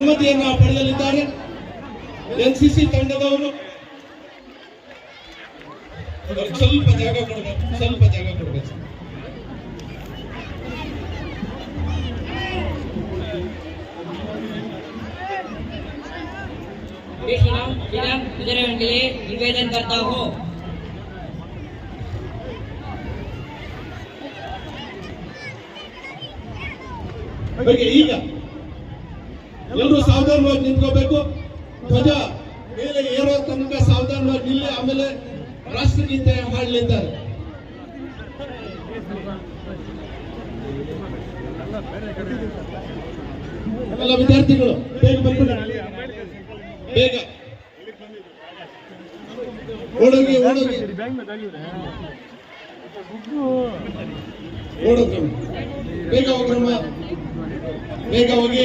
ಅನುಮತಿಯನ್ನು ಪಡೆಯಲಿದ್ದಾರೆ ಎನ್ಸಿಸಿ ತಂಡದವರು ಅವ್ರಿಗೆ ಸ್ವಲ್ಪ ಜಾಗ ಕೊಡ್ಬೇಕು ಸ್ವಲ್ಪ ಜಾಗ ಕೊಡ್ಬೇಕು विश्राम विराम वितरण के लिए निवेदन करता हूँ ಬಗ್ಗೆ ಈಗ ಎಲ್ಲರೂ ಸಾವಧಾನವಾಗಿ ನಿಂತ್ಕೋಬೇಕು. ಧ್ವಜ ಮೇಲೆ ಏರೋ ತನಕ ಸಾವಧಾನವಾಗಿ ನಿಲ್ಲಿ, ಆಮೇಲೆ ರಾಷ್ಟ್ರಗೀತೆ ಹಾಡಲಿದ್ದಾರೆ. ಎಲ್ಲ ವಿದ್ಯಾರ್ಥಿಗಳು ಬೇಗ ಬಂದ್ಬಿಡಿ. ಬೇಗ. ಓಡೋಗಿ ಓಡೋಗಿ. ಓಡೋಕ್ರಮ ಬೇಗ ಹೋಗ್ರಮ್ಮ ಬೇಗ ಹೋಗಿ.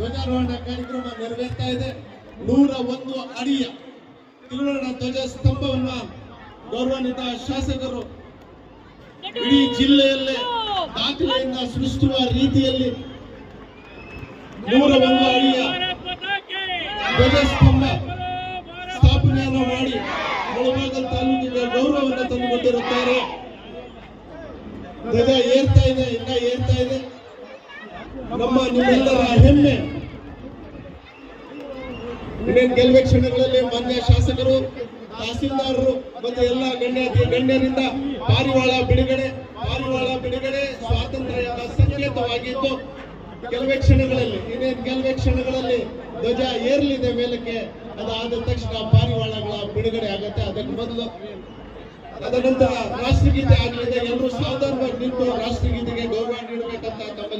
ಧ್ವಜಾರೋಹಣ ಕಾರ್ಯಕ್ರಮ ನೆರವೇರ್ತಾ ಇದೆ. ನೂರ ಒಂದು ಅಡಿಯ ತ್ರಿವರ್ಣ ಧ್ವಜ ಸ್ತಂಭವನ್ನ ಗೌರವಾನ್ವಿತ ಶಾಸಕರು ಇಡೀ ಜಿಲ್ಲೆಯಲ್ಲೇ ದಾಖಲೆಯನ್ನ ಸೃಷ್ಟಿಸುವ ರೀತಿಯಲ್ಲಿ ನೂರ ಒಂದು ಅಡಿಯ ಧ್ವಜಸ್ತಂಭ ಸ್ಥಾಪನೆಯನ್ನು ಮಾಡಿ ಮುಳಬಾಗಲ್ ತಾಲೂಕಿನ ಗೌರವವನ್ನು ತಂದುಕೊಟ್ಟಿರುತ್ತಾರೆ. ಧ್ವಜ ಏರ್ತಾ ಇದೆ ಇನ್ನ ಏರ್ತಾ ಇದೆ. ನಮ್ಮ ನಿಮ್ಮೆಲ್ಲರ ಹೆಮ್ಮೆ. ಇನ್ನೇನು ಕೆಲವೇ ಕ್ಷಣಗಳಲ್ಲಿ ಮಾನ್ಯ ಶಾಸಕರು, ತಹಸೀಲ್ದಾರರು ಮತ್ತು ಎಲ್ಲ ಗಣ್ಯ ಗಣ್ಯರಿಂದ ಪಾರಿವಾಳ ಬಿಡುಗಡೆ ಪಾರಿವಾಳ ಬಿಡುಗಡೆ ಸ್ವಾತಂತ್ರ್ಯದ ಸಂಕೇತವಾಗಿದ್ದು, ಕೆಲವೇ ಕ್ಷಣಗಳಲ್ಲಿ, ಇನ್ನೇನು ಕೆಲವೇ ಕ್ಷಣಗಳಲ್ಲಿ ಧ್ವಜ ಏರ್ಲಿದೆ ಮೇಲಕ್ಕೆ, ಅದಾದ ತಕ್ಷಣ ಪಾರಿವಾಳಗಳ ಬಿಡುಗಡೆ ಆಗುತ್ತೆ. ಅದಕ್ಕೆ ಮೊದಲು ಅದನಂತರ ರಾಷ್ಟ್ರಗೀತೆ ಆಗಲಿದೆ. ಎಲ್ಲರೂ ಸಾಧಾರಣವಾಗಿ ನಿಂತು ರಾಷ್ಟ್ರಗೀತೆಗೆ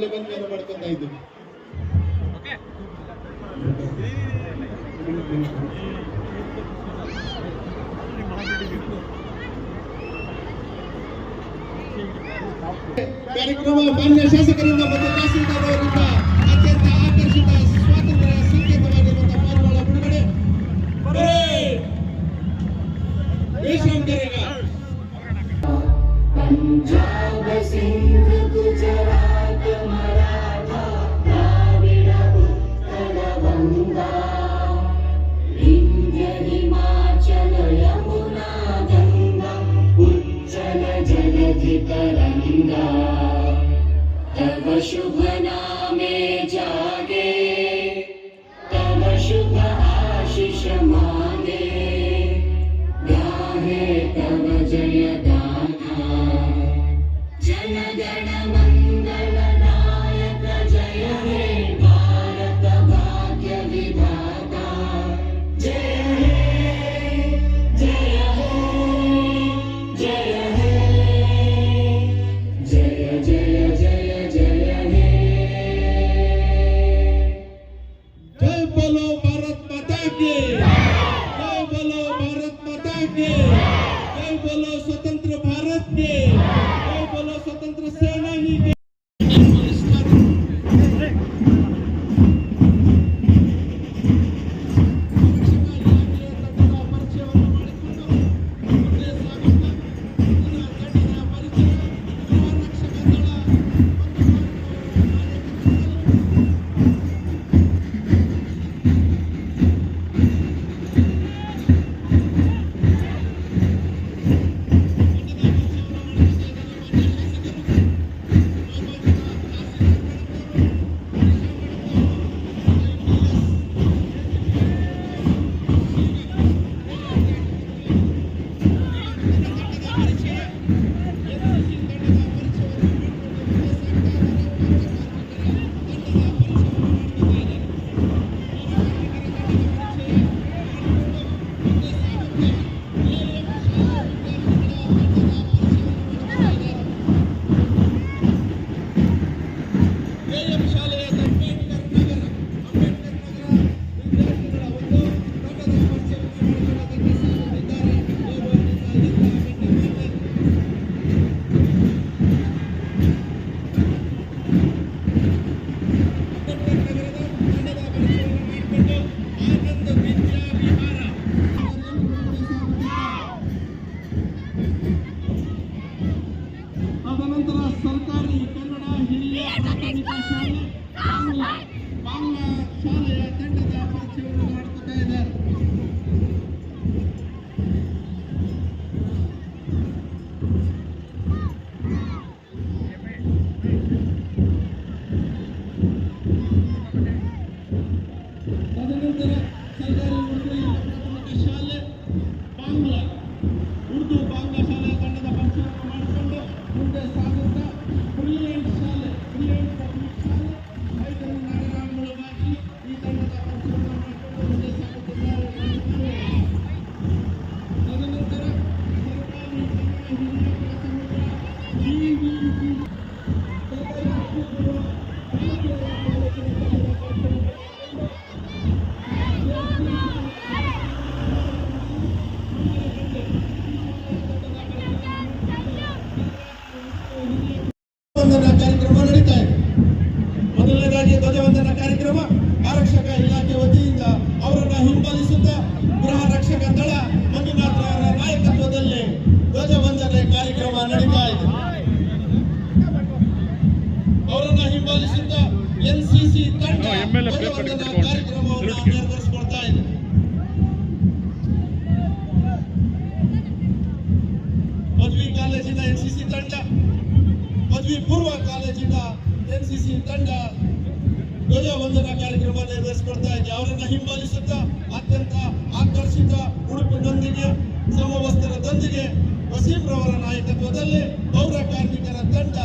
ಗೌರವ ನೀಡಬೇಕಂತ ತಮ್ಮಲ್ಲಿ ಮನವಿಯನ್ನು ಮಾಡ್ಕೊಂತ ಇದ್ದೀವಿ ಕಾರ್ಯಕ್ರಮ ಮಾನ್ಯ ಶಾಸಕರಿಂದ ಮತ್ತು ತಹಸೀಲ್ದಾರ್ ಅವರಿಂದ special. Bundestag ಎನ್ಸಿಸಿ ತಂಡ ಪದವಿ ಪೂರ್ವ ಕಾಲೇಜಿನ ಎನ್ಸಿಸಿ ತಂಡ ಧ್ವಜವಂದನಾ ಕಾರ್ಯಕ್ರಮ ನೆರವೇರಿಸಿಕೊಡ್ತಾ ಇದೆ. ಅವರನ್ನ ಹಿಂಬಾಲಿಸುತ್ತಾ, ಅತ್ಯಂತ ಆಕರ್ಷಿತ ಉಡುಪಿನೊಂದಿಗೆ, ಸಮವಸ್ತ್ರದೊಂದಿಗೆ ವಸೀಂ ರವರ ನಾಯಕತ್ವದಲ್ಲಿ ಪೌರ ಕಾರ್ಮಿಕರ ತಂಡ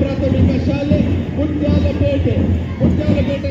ಪ್ರಾಥಮಿಕ ಶಾಲೆ ಮುತ್ಯಾಲಪೇಟೆ ಮುತ್ಯಾಲಪೇಟೆ